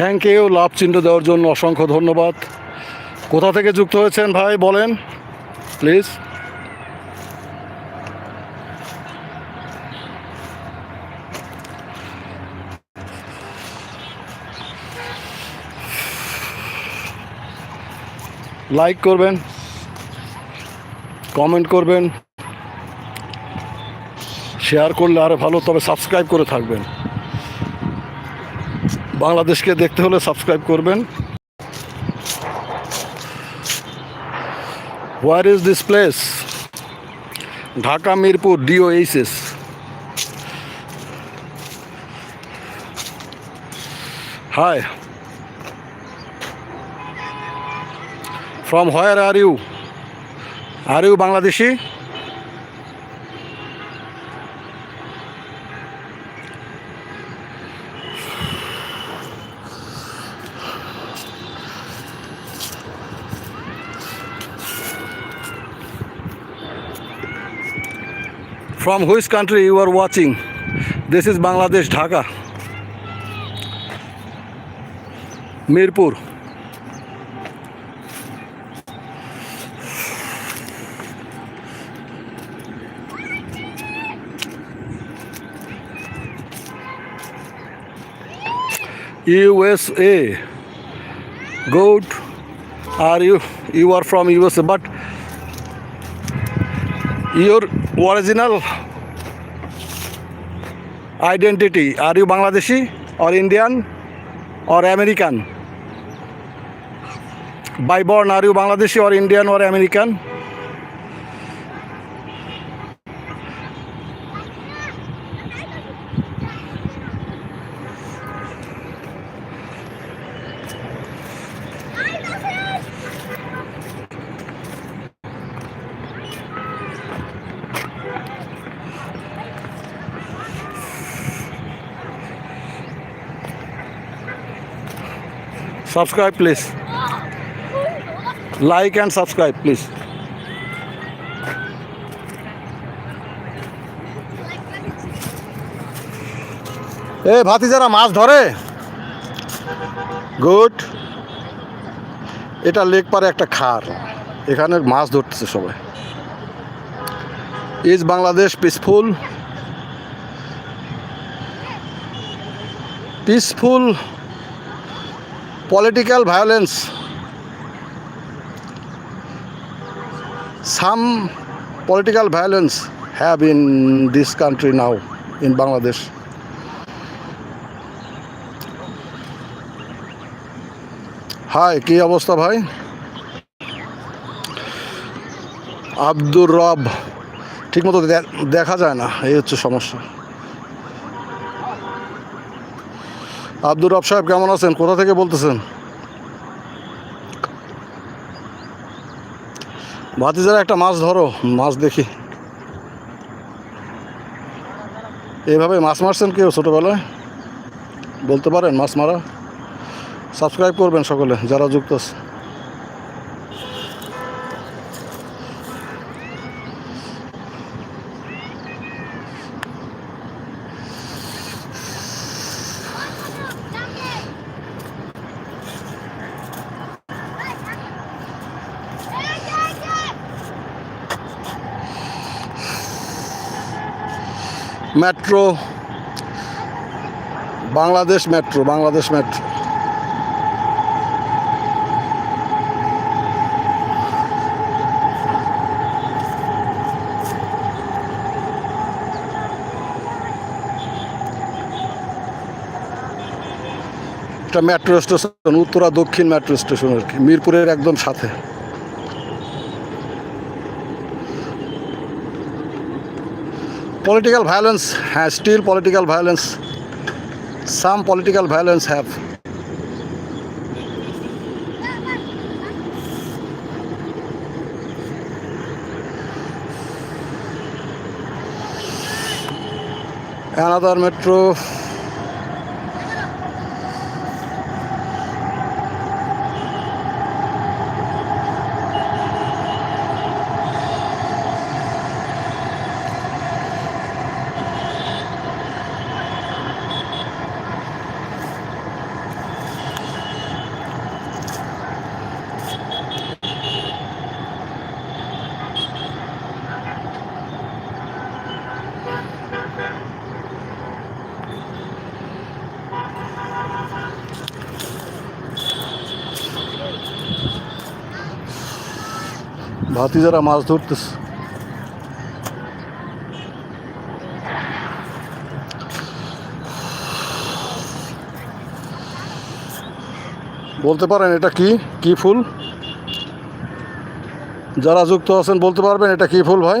Thank you love চিহ্ন দেওয়ার জন্য অসংখ্য ধন্যবাদ কোথা থেকে যুক্ত হয়েছেন ভাই বলেন প্লিজ লাইক করবেন কমেন্ট করবেন শেয়ার করলে আরও ভালো তবে সাবস্ক্রাইব করে থাকবেন বাংলাদেশকে দেখতে হলে সাবস্ক্রাইব করবেন where is this place Dhaka Mirpur DOHS hi from where are you are you Bangladeshi from which country you are watching this is bangladesh dhaka mirpur usa good are you you are from usa but your original Identity. Are you Bangladeshi or Indian or American? By born, are you Bangladeshi or Indian or American? Subscribe please like and subscribe please এ ভাতি যারা মাছ ধরে good এটা lake পারে একটা খার এখানে মাছ ধরতেছে সবাই is Bangladesh peaceful peaceful political violence some political violence have in this country now in Bangladesh hi কি অবস্থা ভাই আব্দুর রব ঠিকমতো দেখা যায় না এই হচ্ছে সমস্যা আব্দুর রব সাহেব কেমন আছেন কোথা থেকে বলতেছেন যারা একটা মাছ ধরো মাছ দেখি এভাবে মাছ মারছেন কেউ ছোটোবেলায় বলতে পারেন মাছ মারা সাবস্ক্রাইব করবেন সকলে যারা যুক্ত আছে metro Bangladesh metro Bangladesh metro একটা মেট্রো স্টেশন উত্তরা দক্ষিণ মেট্রো স্টেশন আর কি মিরপুরের একদম সাথে political violence has still political violence some political violence have another metro যারা মাছ ধরতেছে বলতে পারেন এটা কি কি ফুল যারা যুক্ত আছেন বলতে পারবেন এটা কি ফুল ভাই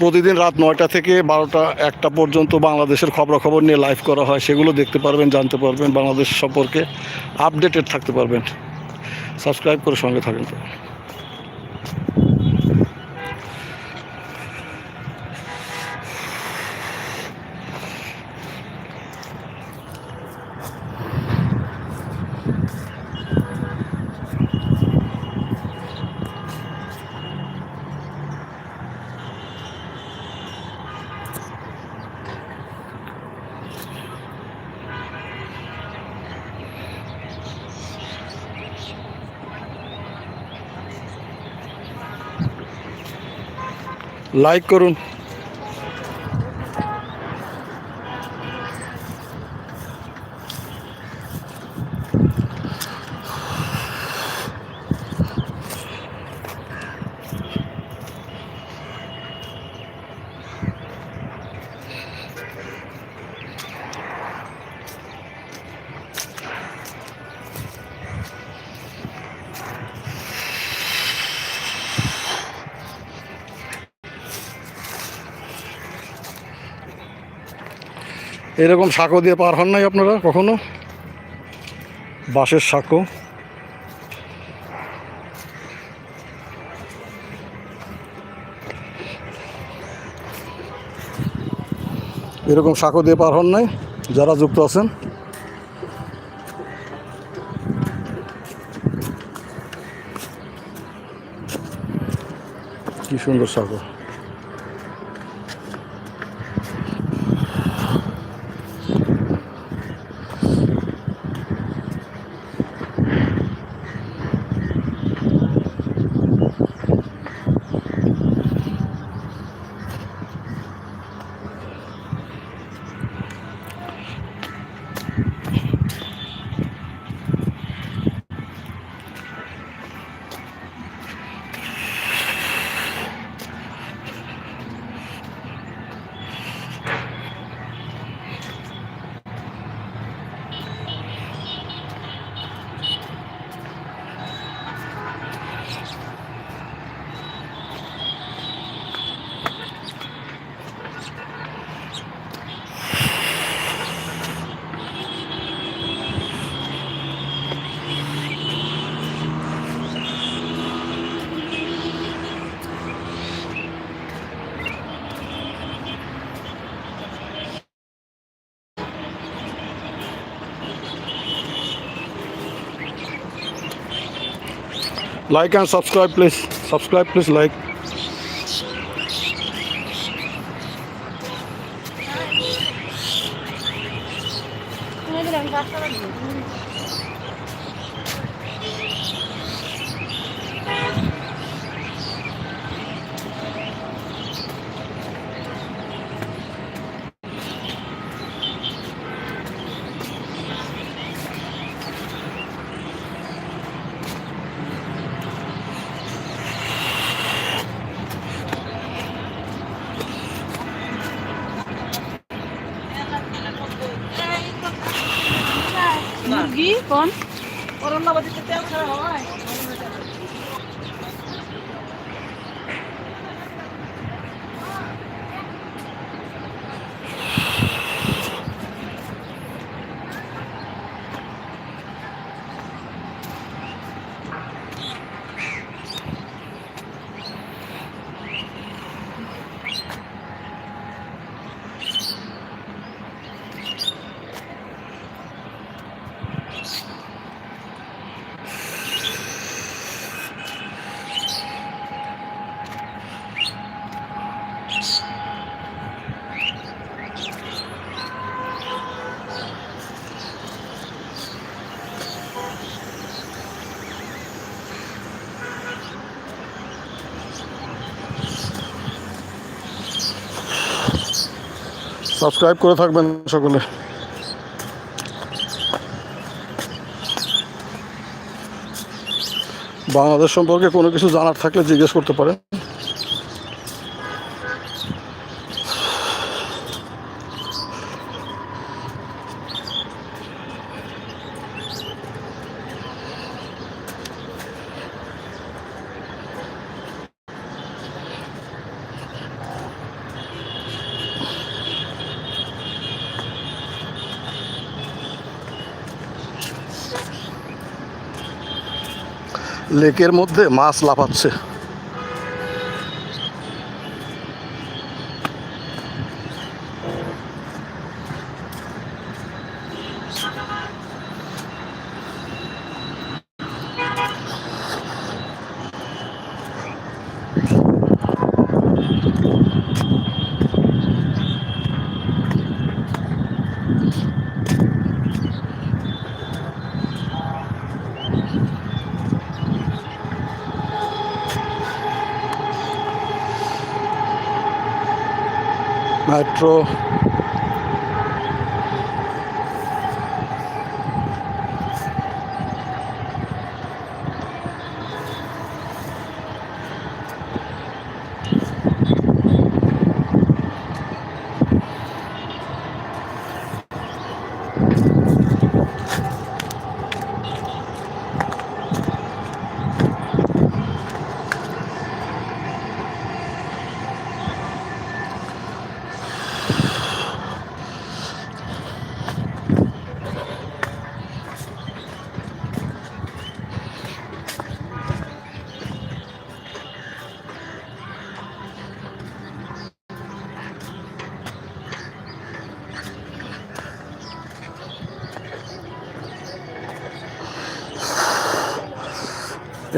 প্রতিদিন রাত নয়টা থেকে বারোটা একটা পর্যন্ত বাংলাদেশের খবরাখবর নিয়ে লাইভ করা হয় সেগুলো দেখতে পারবেন জানতে পারবেন বাংলাদেশ সম্পর্কে আপডেটেড থাকতে পারবেন সাবস্ক্রাইব করে সঙ্গে থাকেন लाईक करून এরকম সাঁকো দিয়ে পার হন নাই আপনারা কখনো বাঁশের সাঁকো এরকম সাঁকো দিয়ে পার হন নাই যারা যুক্ত আছেন কি সুন্দর সাঁকো like and subscribe please subscribe please like কোন করোনা বাজিতে তেল ছাড়া হয় সাবস্ক্রাইব করে থাকবেন সকলে বাংলাদেশ সম্পর্কে কোনো কিছু জানার থাকলে জিজ্ঞেস করতে পারেন লেকের মধ্যে মাছ লাফাচ্ছে মাত্র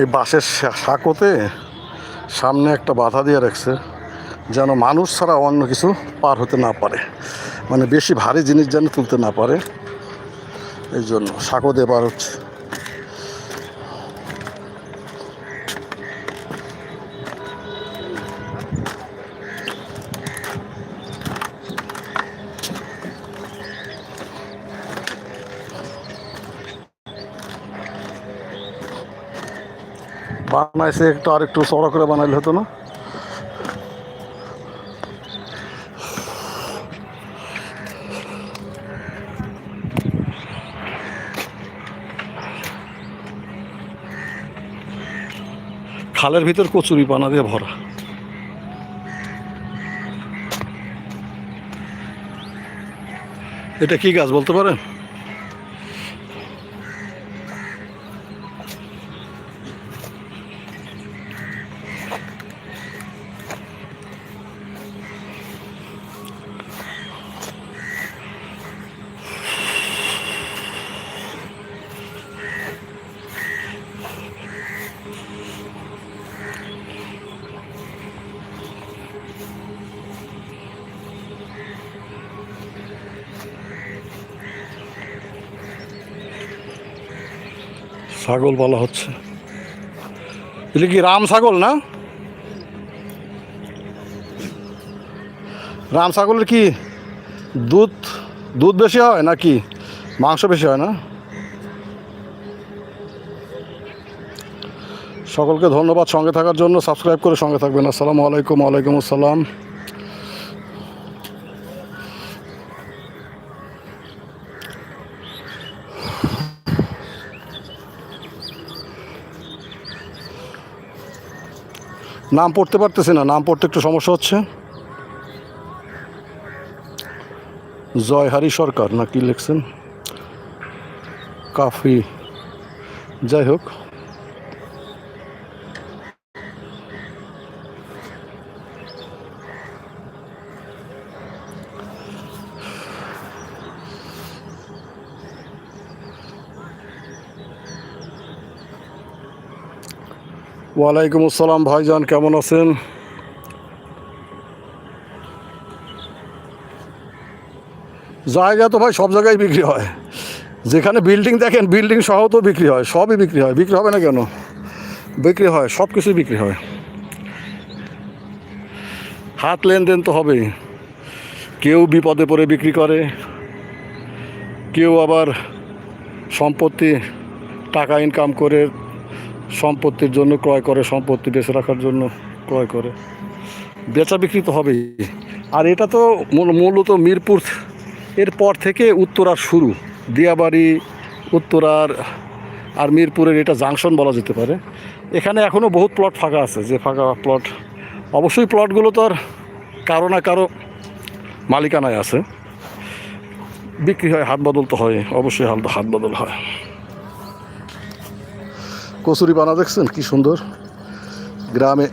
এই বাঁশের সাঁকোতে সামনে একটা বাধা দিয়ে রাখছে যেন মানুষ ছাড়া অন্য কিছু পার হতে না পারে মানে বেশি ভারী জিনিস যেন তুলতে না পারে এই জন্য সাঁকো দিয়ে পার হচ্ছে বানাইছে একটু আর একটু চড়া করে বানাইলে হতো না খালের ভিতর কচুরি পানা দিয়ে ভরা এটা কি গাছ বলতে পারেন ছাগল বলা হচ্ছে এটা কি রাম ছাগল না রাম ছাগলের কি দুধ দুধ বেশি হয় নাকি মাংস বেশি হয় না সকলকে ধন্যবাদ সঙ্গে থাকার জন্য সাবস্ক্রাইব করে সঙ্গে থাকবেন আসসালামু আলাইকুম ওয়ালাইকুম আসসালাম নাম পড়তে পারতেছি না নাম পড়তে একটু সমস্যা হচ্ছে জয়হারি সরকার না কি লিখছেন কাফি যাই হোক ওয়ালাইকুম আসসালাম ভাইজান কেমন আছেন জায়গা তো ভাই সব জায়গায় বিক্রি হয় যেখানে বিল্ডিং দেখেন বিল্ডিং সহ তো বিক্রি হয় সবই বিক্রি হয় বিক্রি হবে না কেন বিক্রি হয় সব কিছুই বিক্রি হয় হাত লেনদেন তো হবেই কেউ বিপদে পড়ে বিক্রি করে কেউ আবার সম্পত্তি টাকা ইনকাম করে সম্পত্তির জন্য ক্রয় করে সম্পত্তি বেঁচে রাখার জন্য ক্রয় করে বেচা বিক্রি তো হবেই আর এটা তো মূলত মিরপুর এর পর থেকে উত্তরার শুরু দিয়াবাড়ি উত্তরার আর মিরপুরের এটা জাংশন বলা যেতে পারে এখানে এখনও বহুত প্লট ফাঁকা আছে যে ফাঁকা প্লট অবশ্যই প্লটগুলো তো আর কারো না কারো মালিকানায় আছে বিক্রি হয় হাত বদল তো হয় অবশ্যই হাত বদল হয় কচুরি বানা দেখছেন কি সুন্দর গ্রামে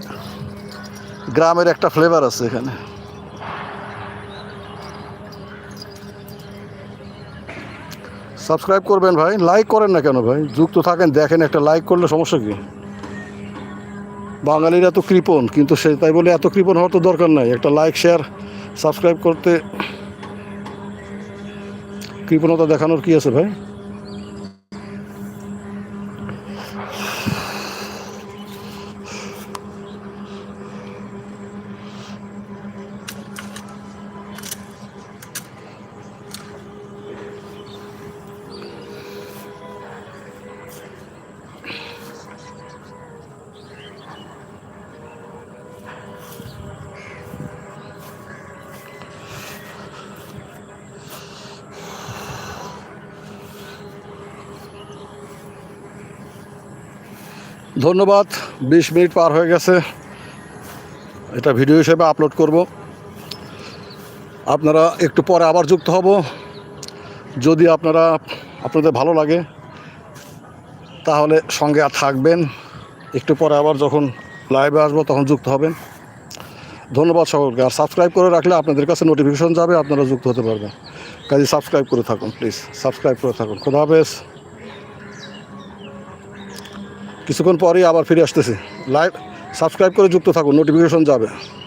গ্রামের একটা ফ্লেভার আছে এখানে সাবস্ক্রাইব করবেন ভাই লাইক করেন না কেন ভাই যুক্ত থাকেন দেখেন একটা লাইক করলে সমস্যা কি বাঙালিরা এত কৃপণ কিন্তু সে তাই বলে এত কৃপণ হওয়ার তো দরকার নাই একটা লাইক শেয়ার সাবস্ক্রাইব করতে কৃপণতা দেখানোর কি আছে ভাই ধন্যবাদ ২০ মিনিট পার হয়ে গেছে এটা ভিডিও হিসেবে আপলোড করব আপনারা একটু পরে আবার যুক্ত হব যদি আপনারা আপনাদের ভালো লাগে তাহলে সঙ্গে আর থাকবেন একটু পরে আবার যখন লাইভে আসবো তখন যুক্ত হবেন ধন্যবাদ সকলকে আর সাবস্ক্রাইব করে রাখলে আপনাদের কাছে নোটিফিকেশন যাবে আপনারা যুক্ত হতে পারবেন কাজে সাবস্ক্রাইব করে থাকুন প্লিজ সাবস্ক্রাইব করে থাকুন খোদা হাফেজ কিছুক্ষণ পরেই আবার ফিরে আসতেছি লাইভ সাবস্ক্রাইব করে যুক্ত থাকুন নোটিফিকেশন যাবে